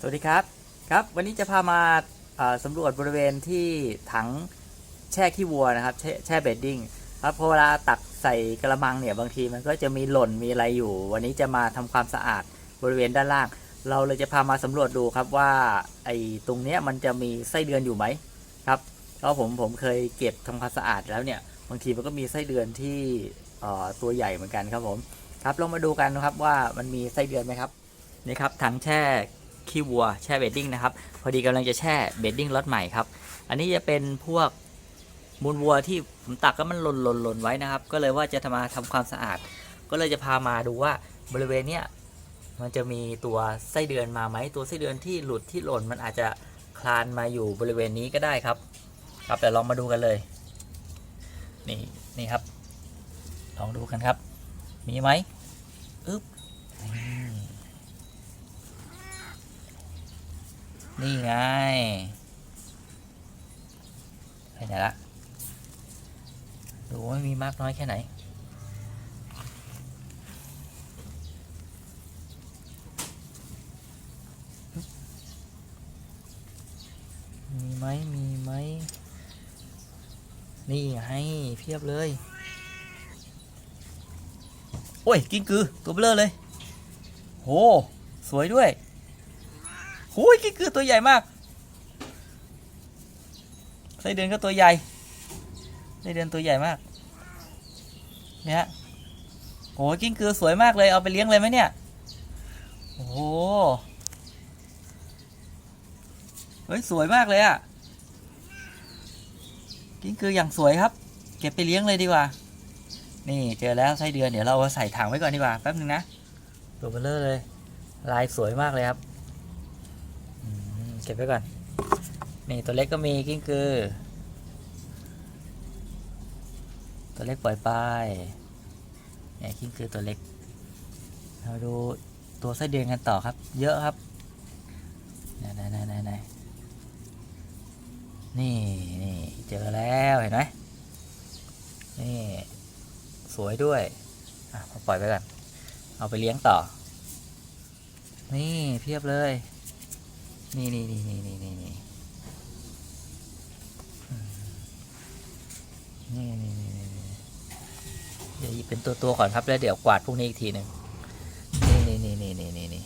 สวัสดีครับครับ วันนี้จะพามาสำรวจบริเวณที่ถังแช่ขี้วัวนะครับ แช่แชเบดดิ้งครับพอเวลาตักใส่กระมังเนี่ยบางทีมันก็จะมีหล่นมีอะไรอยู่ วันนี้จะมาทำความสะอาดบริเวณด้านล่าง เราเลยจะพามาสำรวจดูครับว่าไอ้ตรงเนี้ยมันจะมีไส้เดือนอยู่ไหมครับเพราะผมผมเคยเก็บทำความสะอาดแล้วเนี่ยบางทีมันก็มีไส้เดือนที่ตัวใหญ่เหมือนกันครับผมครับลองมาดูกันนะครับว่ามันมีไส้เดือนไหมครับนี่ครับถังแช่ ขี้วัวแช่เบดดิ้งนะครับ พอดีกำลังจะแช่เบดดิ้งล็อตใหม่ครับ อันนี้จะเป็นพวกมูลวัวที่ผมตักก็มันหล่นหล่นหล่นไว้นะครับ ก็เลยว่าจะทำมาทำความสะอาด ก็เลยจะพามาดูว่าบริเวณเนี้ยมันจะมีตัวไส้เดือนมาไหมตัวไส้เดือนที่หลุดที่หล่นมันอาจจะคลานมาอยู่บริเวณนี้ก็ได้ครับ ครับแต่ลองมาดูกันเลย นี่นี่ครับ ลองดูกันครับ มีไหมอึ๊บ นี่ไงไปไหนละ ดูว่ามีมากน้อยแค่ไหน มีไหมมีไหม นี่ไงเพียบเลย โอ้ย กิ้งกือ ตัวเบลอเลย โห สวยด้วย ยกิ้งกือตัวใหญ่มากไส้เดือนก็ตัวใหญ่ไส้เดือนตัวใหญ่มาก เนี่ยโหกิ้งกือสวยมากเลยเอาไปเลี้ยงเลยไหมเนี่ยโอ้โหเฮ้ยสวยมากเลยอะกิ้งกืออย่างสวยครับ เก็บไปเลี้ยงเลยดีกว่า นี่เจอแล้วไส้เดือนเดี๋ยวเราใส่ถังไว้ก่อนดีกว่าแป๊บนึงนะตัวเบลเลอร์เลย ลายสวยมากเลยครับ เก็บไว้ก่อน นี่ตัวเล็กก็มีกิ้งกือ ตัวเล็กปล่อยไปนี่กิ้งกือตัวเล็ก เราดูตัวไส้เดือนกันต่อครับ เยอะครับไหนไหนไหนไหนนี่นี่เจอแล้วเห็นไหมนี่สวยด้วย อะพอปล่อยไปก่อน เอาไปเลี้ยงต่อ นี่เพียบเลย นี่นี่นี่นี่นี่นี่นี่นี่นี่นี่นี่นี่เดี๋ยวเป็นตัวตัวก่อนครับแล้วเดี๋ยวกวาดพวกนี้อีกทีหนึ่งนี่นี่นี่นี่นี่นี่นี่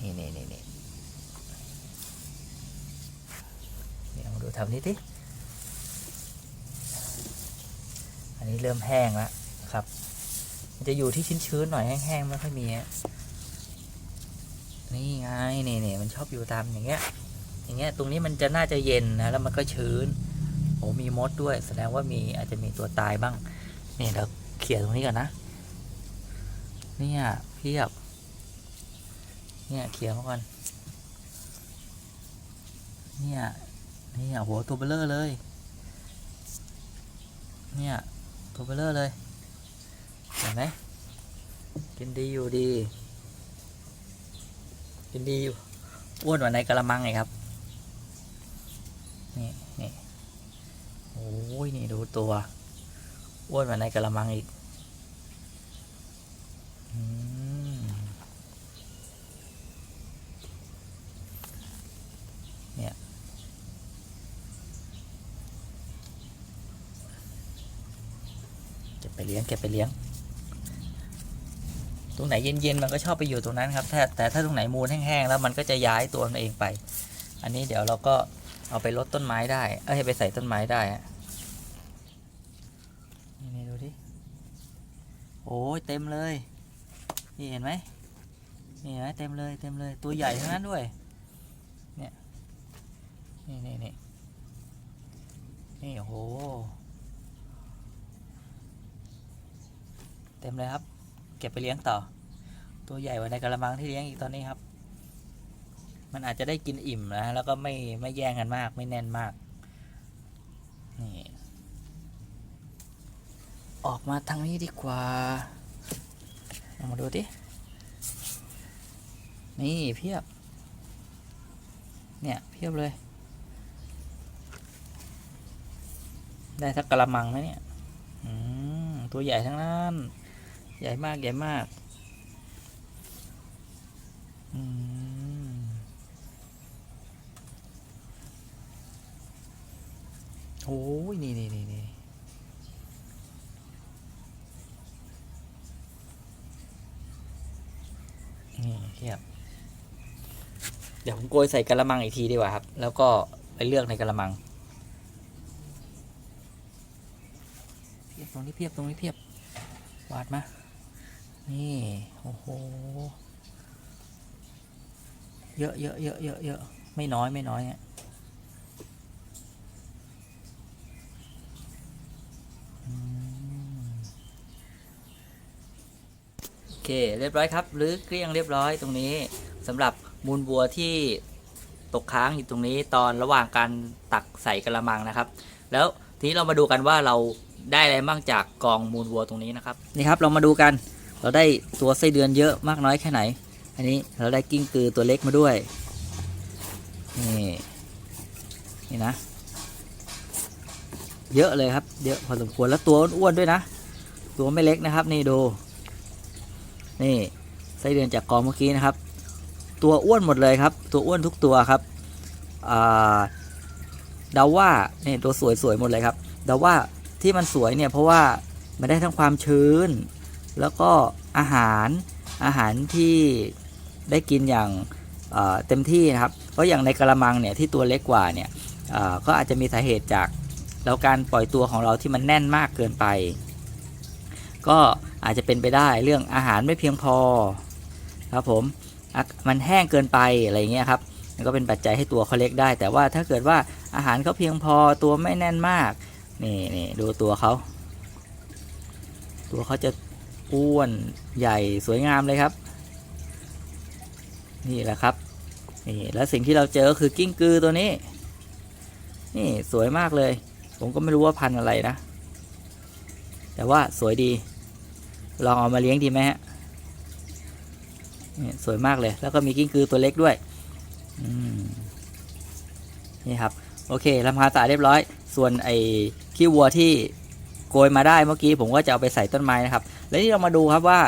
นี่นี่นี่นี่เดี๋ยวมาดูทำนี้ทีอันนี้เริ่มแห้งแล้วครับ มันจะอยู่ที่ชื้นๆหน่อยแห้งๆไม่ค่อยมีฮะ นี่ไงนี่นี่มันชอบอยู่ตามอย่างเงี้ย อย่างเงี้ย ตรงนี้มันจะน่าจะเย็นนะ แล้วมันก็ชื้นโอ้มีมดด้วย แสดงว่ามีอาจจะมีตัวตายบ้าง นี่เราเขี่ยตรงนี้ก่อนนะ เนี่ยเพียบ เนี่ยเขี่ยมาก่อน เนี่ยเนี่ยโหตัวเบลเลอร์เลย เนี่ยตัวเบลเลอร์เลย เห็นไหมกินดีอยู่ดี กินดีอยู่อ้วนกว่าในกระมังไงครับ นี่นี่โอ้ยนี่ดูตัวอ้วนกว่าในกระมังอีกเนี่ยเก็บไปเลี้ยงเก็บไปเลี้ยง ตรงไหนเย็นๆมันก็ชอบไปอยู่ตรงนั้นครับแต่แต่ถ้าตรงไหนมูลแห้งๆแล้วมันก็จะย้ายตัวมันเองไป อันนี้เดี๋ยวเราก็เอาไปลดต้นไม้ได้ เอ้ยไปใส่ต้นไม้ได้ฮะนี่นี่ดูดิโอ้ยเต็มเลย นี่เห็นไหมนี่เห็นไหมเต็มเลยเต็มเลยตัวใหญ่ทั้งนั้นด้วย เนี่ย นี่นี่นี่นี่โอ้โห เต็มเลยครับ เก็บไปเลี้ยงต่อ ตัวใหญ่กว่าในกระมังที่เลี้ยงอีกตอนนี้ครับ มันอาจจะได้กินอิ่มนะแล้วก็ไม่ไม่แย่งกันมาก ไม่แน่นมาก นี่ ออกมาทางนี้ดีกว่าเอามาดูดินี่เพียบ เนี่ยเพียบเลย ได้สักกระมังนะเนี่ย อืม ตัวใหญ่ทั้งนั้น ใหญ่มากใหญ่มาก โอ้ยนี่นี่นี่นี่นี่เทียบเดี๋ยวผมโกยใส่กระมังอีกทีดีกว่าครับ แล้วก็ไปเลือกในกระมัง เพียบตรงนี้เพียบตรงนี้เพียบวาดมา นี่ โอ้โห เยอะเยอะเยอะเยอะเยอะไม่น้อยไม่น้อยอะโอเค เรียบร้อยครับหรือเกลี้ยงเรียบร้อยตรงนี้สำหรับมูลวัวที่ตกค้างอยู่ตรงนี้ตอนระหว่างการตักใส่กระมังนะครับ แล้วทีนี้เรามาดูกันว่าเราได้อะไรบ้างจากกองมูลวัวตรงนี้นะครับนี่ครับเรามาดูกัน เราได้ตัวไส้เดือนเยอะมากน้อยแค่ไหน อันนี้เราได้กิ้งกือตัวเล็กมาด้วย นี่นี่นะ เยอะเลยครับ เยอะพอสมควรแล้วตัวอ้วนๆด้วยนะ ตัวไม่เล็กนะครับ นี่ดู นี่ไส้เดือนจากกองเมื่อกี้นะครับ ตัวอ้วนหมดเลยครับ ตัวอ้วนทุกตัวครับเดาว่าเนี่ยตัวสวยสวยๆหมดเลยครับเดาว่าที่มันสวยเนี่ยเพราะว่ามันได้ทั้งความชื้น แล้วก็อาหารอาหารที่ ได้กินอย่างเเต็มที่นะครับ เพราะอย่างในกระมังเนี่ยที่ตัวเล็กกว่าเนี่ยก็อาจจะมีสาเหตุจากแล้วการปล่อยตัวของเราที่มันแน่นมากเกินไป ก็อาจจะเป็นไปได้เรื่องอาหารไม่เพียงพอครับผมมันแห้งเกินไปอะไรเงี้ยครับมันก็เป็นปัจจัยให้ตัวเขาเล็กได้ แต่ว่าถ้าเกิดว่าอาหารเขาเพียงพอตัวไม่แน่นมากนี่นี่ดูตัวเขาตัวเขาจะอ้วนใหญ่สวยงามเลยครับ นี่แหละครับนี่แล้วสิ่งที่เราเจอก็คือกิ้งกือตัวนี้ นี่สวยมากเลย ผมก็ไม่รู้ว่าพันธุ์อะไรนะ แต่ว่าสวยดี ลองเอามาเลี้ยงดีไหมฮะนี่สวยมากเลย แล้วก็มีกิ้งกือตัวเล็กด้วยนี่ครับ โอเคทำความสะอาดเรียบร้อย ส่วนไอ้ขี้วัวที่โกยมาได้เมื่อกี้ผมก็จะเอาไปใส่ต้นไม้นะครับ แล้วนี่เรามาดูครับว่า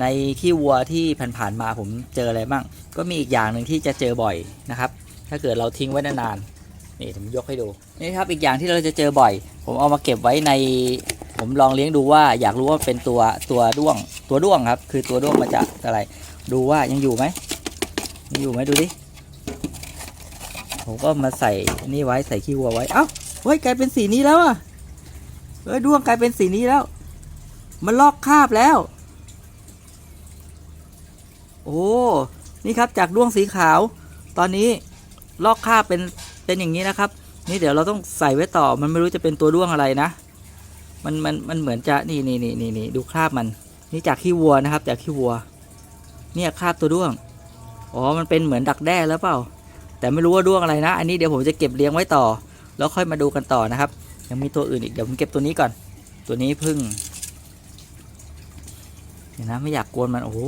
ในขี้วัวที่ผ่านๆมาผมเจออะไรบ้าง ก็มีอีกอย่างหนึ่งที่จะเจอบ่อยนะครับ ถ้าเกิดเราทิ้งไว้นานๆนี่ผมยกให้ดูนี่ครับอีกอย่างที่เราจะเจอบ่อย ผมเอามาเก็บไว้ใน ผมลองเลี้ยงดูว่าอยากรู้ว่าเป็นตัวตัวด้วง ตัวด้วงครับ คือตัวด้วงมาจากอะไร ดูว่ายังอยู่ไหมยังอยู่ไหมดูดิผมก็มาใส่นี่ไว้ใส่ขี้วัวไว้เอ้าเฮ้ยกลายเป็นสีนี้แล้วอะเฮ้ยด้วงกลายเป็นสีนี้แล้ว มันลอกคราบแล้ว โอ้ นี่ครับจากด้วงสีขาว ตอนนี้ลอกคราบเป็นเป็นอย่างนี้นะครับ นี่เดี๋ยวเราต้องใส่ไว้ต่อ มันไม่รู้จะเป็นตัวด้วงอะไรนะ มันมันมันเหมือนจะนี่นี่นี่นี่นี่ดูคราบมัน นี่จากขี้วัวนะครับ จากขี้วัว เนี่ยคราบตัวด้วง อ๋อ มันเป็นเหมือนดักแด้แล้วเปล่า แต่ไม่รู้ว่าด้วงอะไรนะ อันนี้เดี๋ยวผมจะเก็บเลี้ยงไว้ต่อ แล้วค่อยมาดูกันต่อนะครับ ยังมีตัวอื่นอีก เดี๋ยวผมเก็บตัวนี้ก่อน ตัวนี้พึ่ง เดี๋ยวนะไม่อยากกวนมันโอ้โห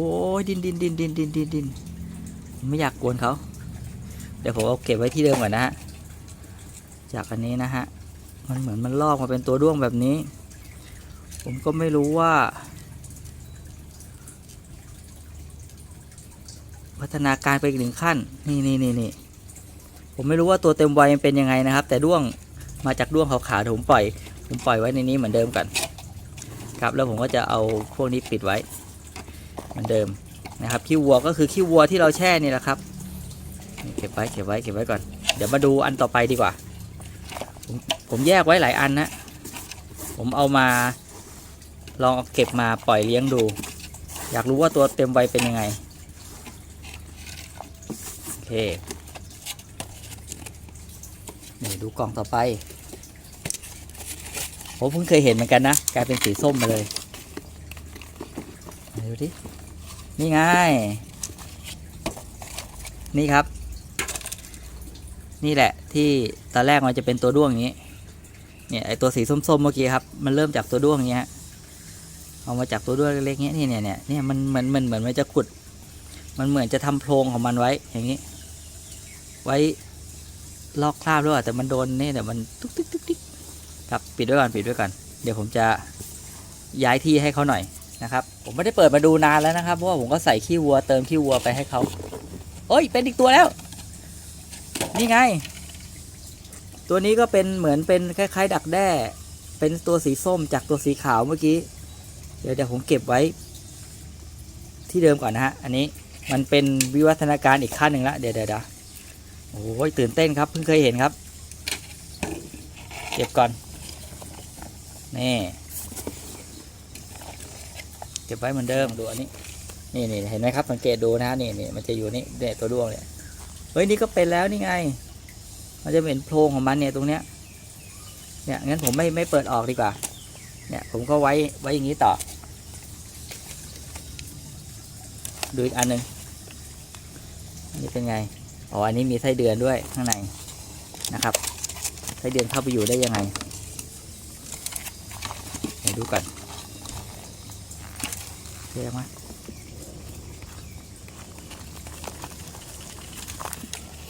ดินดินดินดินดินดินดินไม่อยากกวนเขาเดี๋ยวผมเอาเก็บไว้ที่เดิมก่อนนะฮะจากอันนี้นะฮะมันเหมือนมันลอกมาเป็นตัวด้วงแบบนี้ ผมก็ไม่รู้ว่า พัฒนาการไปอีกหนึ่งขั้นนี่นี่นี่นี่ผมไม่รู้ว่าตัวเต็มวัยมันเป็นยังไงนะครับ แต่ด้วงมาจากด้วงขาวๆเดี๋ยวผมปล่อย ผมปล่อยไว้ในนี้เหมือนเดิมกัน ครับแล้วผมก็จะเอาพวกนี้ปิดไว้เหมือนเดิมนะครับขี้วัวก็คือขี้วัวที่เราแช่นี่แหละครับเก็บไว้เก็บไว้เก็บไว้ก่อน เดี๋ยวมาดูอันต่อไปดีกว่า ผมผมแยกไว้หลายอันนะผมเอามาลองเอาเก็บมาปล่อยเลี้ยงดู อยากรู้ว่าตัวเต็มวัยเป็นยังไงโอเคนี่ดูกล่องต่อไป ผมเพิ่งเคยเห็นเหมือนกันนะ กลายเป็นสีส้มมาเลยดูดินี่ไง นี่ครับ นี่แหละที่ตอนแรกมันจะเป็นตัวด้วงนี้ เนี่ยไอตัวสีส้มๆเมื่อกี้ครับ มันเริ่มจากตัวด้วงอย่างเงี้ยเอามาจากตัวด้วงเล็กๆเงี้นี่เนี่ยเนี่ยเนี่ยมันเหมันมันเหมือนมันจะขุด มันเหมือนจะทำโพรงของมันไว้ อย่างนี้ ไว้ลอกคราบด้วยแต่มันโดนนี่เดี๋ยวมันตุ๊กติ๊กตุ๊กติ๊ก ครับปิดไว้ก่อนปิดไว้ก่อนเดี๋ยวผมจะย้ายที่ให้เขาหน่อยนะครับ ผมไม่ได้เปิดมาดูนานแล้วนะครับเพราะว่าผมก็ใส่ขี้วัวเติมขี้วัวไปให้เขาเอ้ยเป็นอีกตัวแล้ว นี่ไง ตัวนี้ก็เป็นเหมือนเป็นคล้ายๆ ดักแด้ เป็นตัวสีส้มจากตัวสีขาวเมื่อกี้ เดี๋ยวเดี๋ยวผมเก็บไว้ ที่เดิมก่อนนะฮะ อันนี้มันเป็นวิวัฒนาการอีกขั้นหนึ่งละเดี๋ยวเดี๋ยวเดี๋ยวโอ้ยตื่นเต้นครับเพิ่งเคยเห็นครับ เก็บก่อน นี่เก็บไว้เหมือนเดิมดูอันนี้ นี่นี่เห็นไหมครับสังเกตดูนะฮะนี่นี่มันจะอยู่นี่เนี่ยตัวด้วงเนี่ยเฮ้ยนี่ก็เป็นแล้วนี่ไง มันจะเป็นโพรงของมันเนี่ยตรงเนี้ย เนี่ยงั้นผมไม่ไม่เปิดออกดีกว่า เนี่ยผมก็ไว้ไว้อย่างนี้ต่อ ดูอีกอันหนึ่งนนี้เป็นไงอ๋ออันนี้มีไส้เดือนด้วยข้างในนะครับไส้เดือนเข้าไปอยู่ได้ยังไง ดูก่อนเรียกม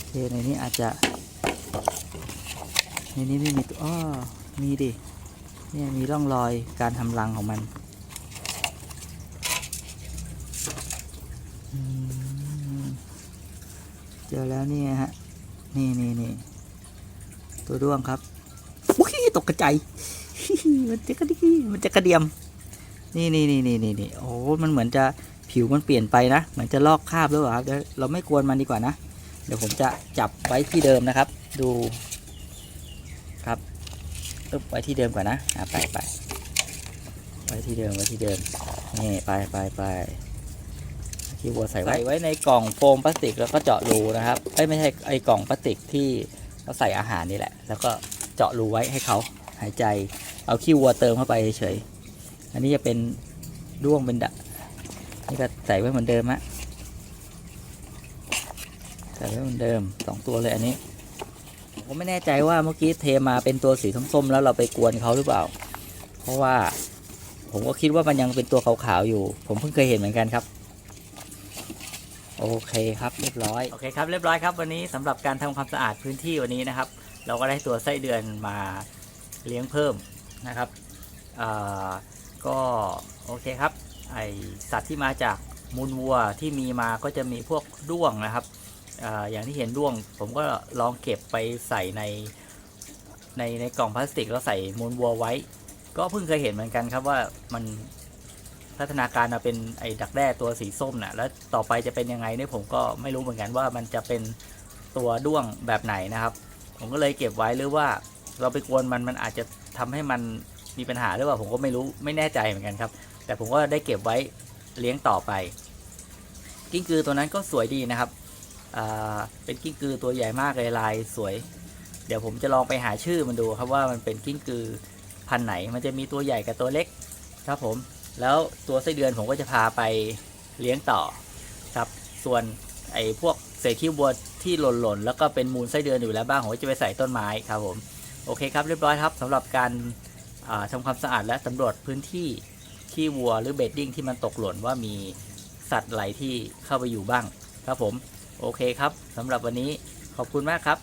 เคในนี้อาจจะ ในนี้ไม่มีตัวอ้อมีดิ เนี่ยมีร่องรอยการทำรังของมันเจอแล้วนี่ฮะ นี่นี่นี่ตัวด้วงครับอุ้ยตกกระจาย มันจะกระดิมันจะกระเดียม นี่นี่นี่นี่นี่นี่โอ้มันเหมือนจะผิวมันเปลี่ยนไปนะ เหมือนจะลอกคราบหรือเปล่าครับเดี๋ยวเราไม่กวนมันดีกว่านะ เดี๋ยวผมจะจับไว้ที่เดิมนะครับ ดูครับอึ๊บไว้ที่เดิมก่อนนะอะไปไปไว้ที่เดิมไว้ที่เดิม นี่ไปไปไปที่วัวใส่ไว้ใส่ไว้ในกล่องโฟมพลาสติกแล้วก็เจาะรูนะครับเอ้ยไม่ใช่ไอ้กล่องพลาสติกที่เราใส่อาหารนี่แหละ แล้วก็เจาะรูไว้ให้เขาหายใจ เอาขี้วัวเติมเข้าไปเฉยอันนี้จะเป็นด้วงเป็นดะนี่ก็ใส่ไว้เหมือนเดิมฮะใส่ไว้เหมือนเดิมสองตัวเลยอันนี้ ผมไม่แน่ใจว่าเมื่อกี้เทมาเป็นตัวสีส้มๆแล้วเราไปกวนเขาหรือเปล่า เพราะว่าผมก็คิดว่ามันยังเป็นตัวขาวๆอยู่ ผมเพิ่งเคยเห็นเหมือนกันครับ โอเคครับเรียบร้อยโอเคครับเรียบร้อยครับวันนี้สำหรับการทำความสะอาดพื้นที่วันนี้นะครับ เราก็ได้ตัวไส้เดือนมาเลี้ยงเพิ่ม นะครับก็โอเคครับไอสัตว์ที่มาจากมูลวัวที่มีมาก็จะมีพวกด้วงนะครับออย่างที่เห็นด้วง ผมก็ลองเก็บไปใส่ในในในกล่องพลาสติกแล้วใส่มูลวัวไว้ ก็เพิ่งเคยเห็นเหมือนกันครับว่ามันพัฒนาการมาเป็นไอ้ดักแด้ตัวสีส้มน่ะแล้วต่อไปจะเป็นยังไงเนี่ยผมก็ไม่รู้เหมือนกันว่ามันจะเป็นตัวด้วงแบบไหนนะครับ ผมก็เลยเก็บไว้หรือว่าเราไปกวนมันมันอาจจะ ทำให้มันมีปัญหาหรือเปล่าผมก็ไม่รู้ไม่แน่ใจเหมือนกันครับ แต่ผมก็ได้เก็บไว้เลี้ยงต่อไป กิ้งกือตัวนั้นก็สวยดีนะครับเป็นกิ้งกือตัวใหญ่มากเลยลายสวย เดี๋ยวผมจะลองไปหาชื่อมันดูครับว่ามันเป็นกิ้งกือพันไหน มันจะมีตัวใหญ่กับตัวเล็กครับผม แล้วตัวไส้เดือนผมก็จะพาไปเลี้ยงต่อครับ ส่วนไอ้พวกเศษขี้วัวที่หล่นๆแล้วก็เป็นมูลไส้เดือนอยู่แล้วบ้างผมก็จะไปใส่ต้นไม้ครับผม โอเคครับเรียบร้อยครับสำหรับการาทำความสะอาดและสำรวจพื้นที่ขี้วัวหรือเบดดิ้งที่มันตกหล่นว่ามีสัตว์ไหลที่เข้าไปอยู่บ้างครับผม โอเคครับสำหรับวันนี้ขอบคุณมากครับ